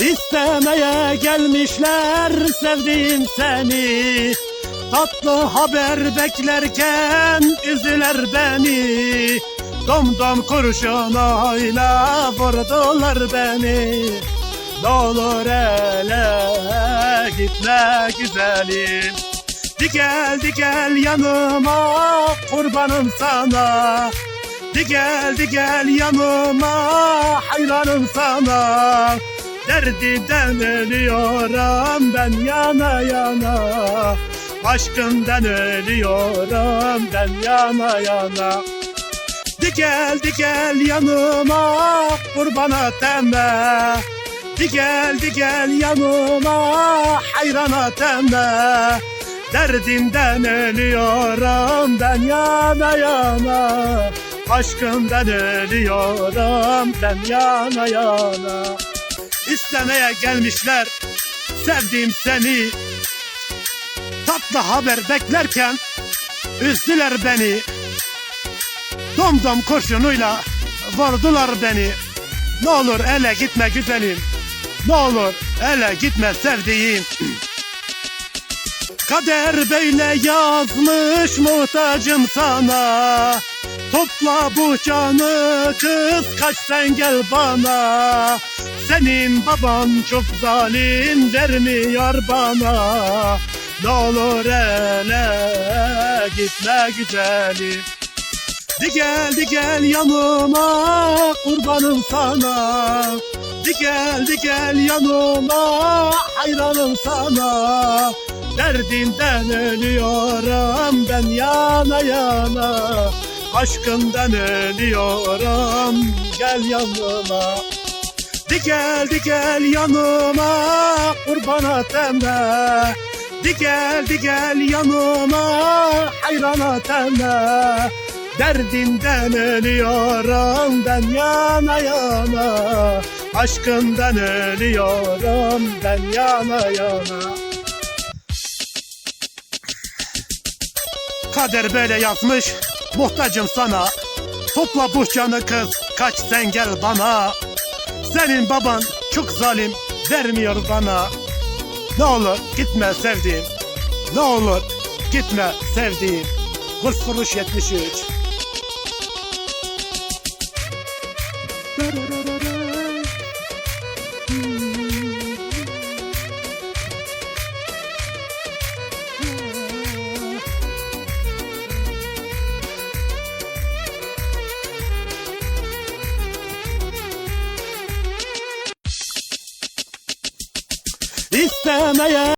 İstemeye gelmişler sevdiğim seni. Tatlı haber beklerken üzüler beni. Dom dom kurşunuyla vurdular beni. Ne olur hele gitme güzelim. Di gel di gel yanıma kurbanım sana. Di gel di gel yanıma hayranım sana Derdiden ölüyorum ben yana yana. Aşkından ölüyorum ben yana yana. Di gel di gel yanıma kurban temme Di gel di gel yanıma hayran temme Derdinden ölüyorum ben yana yana. Aşkından ölüyorum ben yana yana İstemeye gelmişler. Sevdiğim seni. Tatlı haber beklerken üzdüler beni. Dom dom kurşunuyla vurdular beni. Ne olur ele gitme güzelim. Ne olur ele gitme sevdiğim. Kader böyle yazmış muhtacım sana Topla bu canı kız kaç sen gel bana. Senin baban çok zalim vermiyor bana? Ne olur ele gitme güzelim. Di gel di gel yanıma kurbanım sana. Di gel di gel yanıma hayranım sana. Derdinden ölüyorum ben yana yana Aşkından ölüyorum. Gel yanıma. Di gel di gel yanıma. Kurban ateme Di gel di gel yanıma. Hayran ateme Derdinden ölüyorum. Ben yana yana. Aşkından ölüyorum. Ben yana yana. Kader böyle yazmış muhtacım sana. Topla bu canı kız kaç sen gel bana. Senin baban çok zalim vermiyor bana. Ne olur gitme sevdiğim Ne olur gitme sevdiğim. Kurs kuruş 73 İstemeye